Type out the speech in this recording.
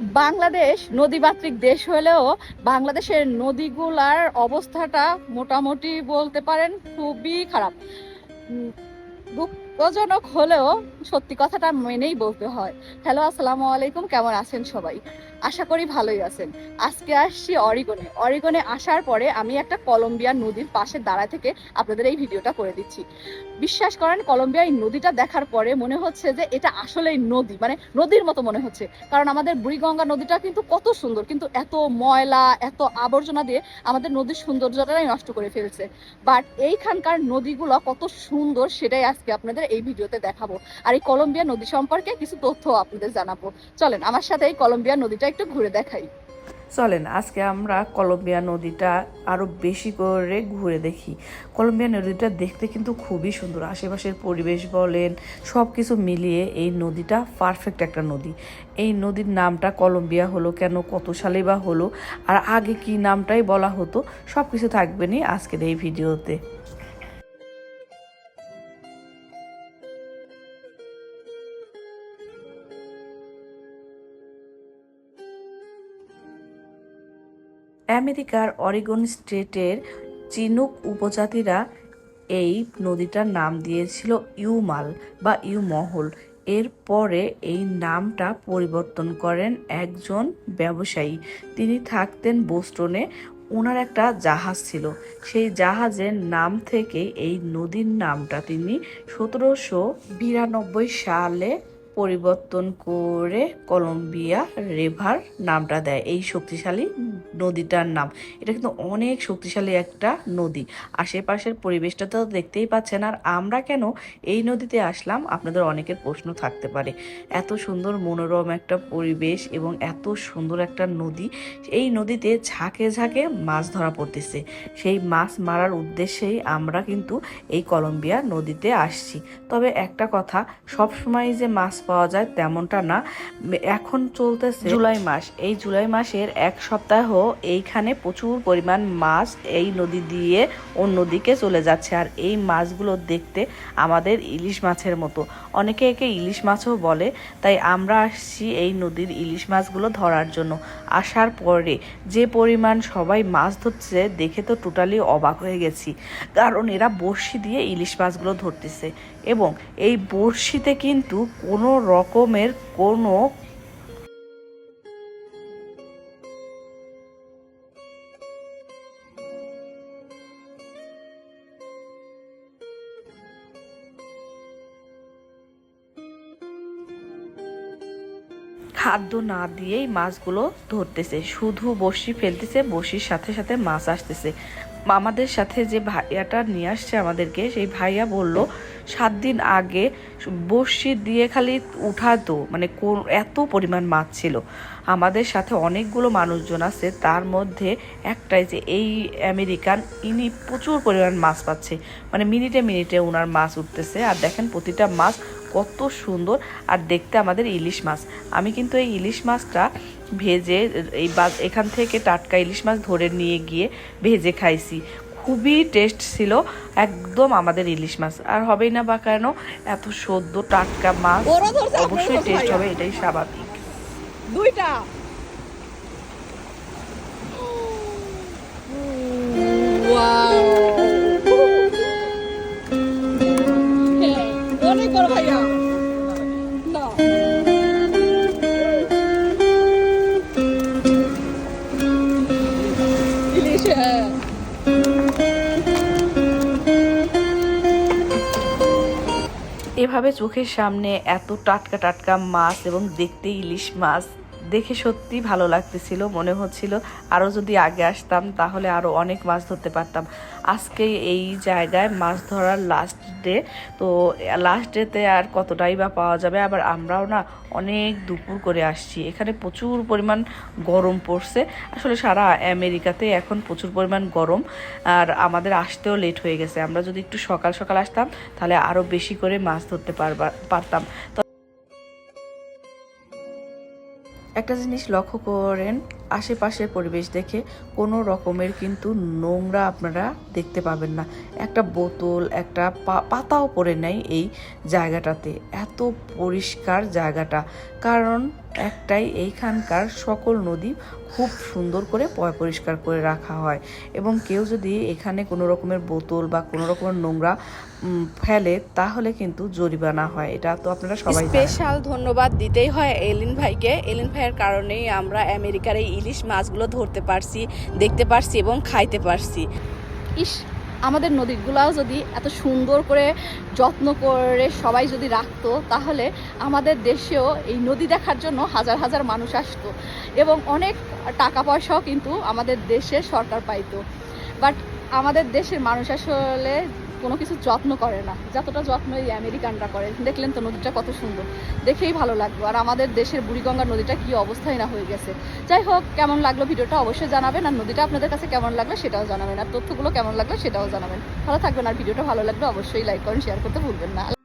বাংলাদেশ নদীমাতৃক দেশ হলেও বাংলাদেশের নদীগুলার অবস্থাটা মোটামুটি বলতে পারেন খুবই খারাপ। দুঃখজনক হলেও সত্যি কথাটা মেনেই বলতে হয়। হ্যালো আসসালামু আলাইকুম, কেমন আছেন সবাই? আশা করি ভালোই আছেন। আজকে আসছি অরিগনে। অরিগনে আসার পরে আমি একটা কলম্বিয়া নদীর পাশে দাঁড়া থেকে আপনাদের এই ভিডিওটা করে দিচ্ছি। বিশ্বাস করেন কলম্বিয়া এই নদীটা দেখার পরে মনে হচ্ছে যে এটা আসলেই নদী মানে নদীর মতো মনে হচ্ছে। কারণ আমাদের বুড়িগঙ্গা নদীটা কিন্তু কত সুন্দর, কিন্তু এত ময়লা, এত আবর্জনা দিয়ে আমাদের নদীর সৌন্দর্যটাই নষ্ট করে ফেলছে। বাট এইখানকার নদীগুলো কত সুন্দর সেটাই আজকে আপনাদের এই ভিডিওতে দেখাবো। আর এই কলম্বিয়া নদী সম্পর্কে কিছু তথ্য আপনাদের জানাব। চলেন, আমার সাথে এই কলম্বিয়া নদীটা একটু ঘুরে দেখাই। চলেন, আজকে আমরা কলম্বিয়া নদীটা আরও বেশি করে ঘুরে দেখি। কলম্বিয়া নদীটা দেখতে কিন্তু খুবই সুন্দর। আশেপাশের পরিবেশ বলেন সব কিছু মিলিয়ে এই নদীটা পারফেক্ট একটা নদী। এই নদীর নামটা কলম্বিয়া হলো কেন, কত সালে বা হলো, আর আগে কি নামটাই বলা হতো সব কিছু থাকবে নি আজকের এই ভিডিওতে। আমেরিকার অরিগন স্টেটের চিনুক উপজাতিরা এই নদীটার নাম দিয়েছিল ইউমাল বা ইউমহল। এর পরে এই নামটা পরিবর্তন করেন একজন ব্যবসায়ী। তিনি থাকতেন বোস্টনে। ওনার একটা জাহাজ ছিল। সেই জাহাজের নাম থেকে এই নদীর নামটা তিনি সতেরোশো বিরানব্বই সালে পরিবর্তন করে কলম্বিয়া রিভার নামটা দেয়, এই শক্তিশালী নদীটার নাম। এটা কিন্তু অনেক শক্তিশালী একটা নদী। আশেপাশের পরিবেশটা তো দেখতেই পাচ্ছেন, আর আমরা কেন এই নদীতে আসলাম আপনাদের অনেকের প্রশ্ন থাকতে পারে। এত সুন্দর মনোরম একটা পরিবেশ এবং এত সুন্দর একটা নদী, এই নদীতে ঝাঁকে ঝাঁকে মাছ ধরা পড়তেছে। সেই মাছ মারার উদ্দেশ্যেই আমরা কিন্তু এই কলম্বিয়া নদীতে আসছি। তবে একটা কথা সব সময় যে মাছ পাওয়া যায় তেমনটা না। এখন চলতেছে জুলাই মাস। এই জুলাই মাসের এক সপ্তাহ এইখানে প্রচুর পরিমাণ মাছ এই নদী দিয়ে অন্যদিকে চলে যাচ্ছে। আর এই মাছগুলো দেখতে আমাদের ইলিশ মাছের মতো। অনেকে একে ইলিশ মাছও বলে। তাই আমরা আসছি এই নদীর ইলিশ মাছগুলো ধরার জন্য। আসার পরে যে পরিমাণ সবাই মাছ ধরছে দেখে তো টোটালি অবাক হয়ে গেছি। কারণ এরা বড়শি দিয়ে ইলিশ মাছগুলো ধরতেছে। এবং এই বড়শিতে কিন্তু কোনো রকমের কোনো খাদ্য না দিয়েই মাছগুলো ধরতেছে। শুধু বড়শি ফেলতেছে বড়শির সাথে সাথে মাছ আসতেছে। আমাদের সাথে যে ভাইয়াটা নিয়ে আসছে আমাদেরকে, সেই ভাইয়া বলল, সাত দিন আগে বড়শি দিয়ে খালি উঠাতো মানে কোন- এত পরিমাণ মাছ ছিল। আমাদের সাথে অনেকগুলো মানুষজন আছে, তার মধ্যে একটাই যে এই আমেরিকান, ইনি প্রচুর পরিমাণ মাছ পাচ্ছে। মানে মিনিটে মিনিটে ওনার মাছ উঠতেছে। আর দেখেন প্রতিটা মাছ কত সুন্দর আর দেখতে আমাদের ইলিশ মাছ। আমি কিন্তু এই ইলিশ মাছটা ভেজে এই বা- এখান থেকে টাটকা ইলিশ মাছ ধরে নিয়ে গিয়ে ভেজে খাইছি। খুবই টেস্ট ছিল একদম আমাদের ইলিশ মাছ। আর হবেই না বা কেন এত সদ্য টাটকা মাছ অবশ্যই টেস্ট হবে এটাই স্বাভাবিক। দুইটা। হ্যাঁ, এভাবে চোখের সামনে এত টাটকা টাটকা মাছ এবং দেখতে ইলিশ মাছ। দেখে সত্যি ভালো লাগতেছিল। মনে হচ্ছিল আরও যদি আগে আসতাম, তাহলে আরও অনেক মাছ ধরতে পারতাম। আজকে এই জায়গায় মাছ ধরার লাস্ট ডে তো লাস্ট ডেতে আর কতটাই বা পাওয়া যাবে? আবার আমরাও না অনেক দুপুর করে আসছি। এখানে প্রচুর পরিমাণ গরম পড়ছে। আসলে সারা আমেরিকাতে এখন প্রচুর পরিমাণ গরম। আর আমাদের আসতেও লেট হয়ে গেছে। আমরা যদি একটু সকাল সকাল আসতাম, তাহলে আরও বেশি করে মাছ ধরতে পারবা, পারতাম। একটা জিনিস লক্ষ্য করেন, আশেপাশের পরিবেশ দেখে কোনো রকমের কিন্তু নোংরা আপনারা দেখতে পাবেন না। একটা বোতল, একটা পাতাও পড়ে নেয় এই জায়গাটাতে। এত পরিষ্কার জায়গাটা। কারণ একটাই এইখানকার সকল নদী খুব সুন্দর করে পয় পরিষ্কার করে রাখা হয়। এবং কেউ যদি এখানে কোনো রকমের বোতল বা কোনো রকমের নোংরা ফেলে তাহলে কিন্তু জরিমানা হয়। এটা তো আপনারা সবাই স্পেশাল ধন্যবাদ দিতেই হয় এলিন ভাইকে। এলিন ভাইয়ের কারণেই আমরা আমেরিকার এই ইলিশ মাছগুলো ধরতে পারছি দেখতে পারছি এবং খাইতে পারছি। ইস আমাদের নদীগুলাও যদি এত সুন্দর করে যত্ন করে সবাই যদি রাখতো, তাহলে আমাদের দেশেও এই নদী দেখার জন্য হাজার হাজার মানুষ আসতো এবং অনেক টাকা পয়সাও কিন্তু আমাদের দেশে সরকার পাইতো। বাট আমাদের দেশের মানুষ আসলে কোনো কিছু যত্ন করে না। যতটা যত্ন এই আমেরিকানরা করে দেখলেন তো নদীটা কত সুন্দর। দেখেই ভালো লাগবে আর আমাদের দেশের বুড়িগঙ্গা নদীটা কী অবস্থায় না হয়ে গেছে। যাই হোক, কেমন লাগল ভিডিওটা অবশ্যই জানাবেন। আর নদীটা আপনাদের কাছে কেমন লাগল সেটাও জানাবেন। আর তথ্যগুলো কেমন লাগল সেটাও জানাবেন। ভালো থাকবেন। আর ভিডিওটা ভালো লাগল অবশ্যই লাইক করেন শেয়ার করতে ভুলবেন না।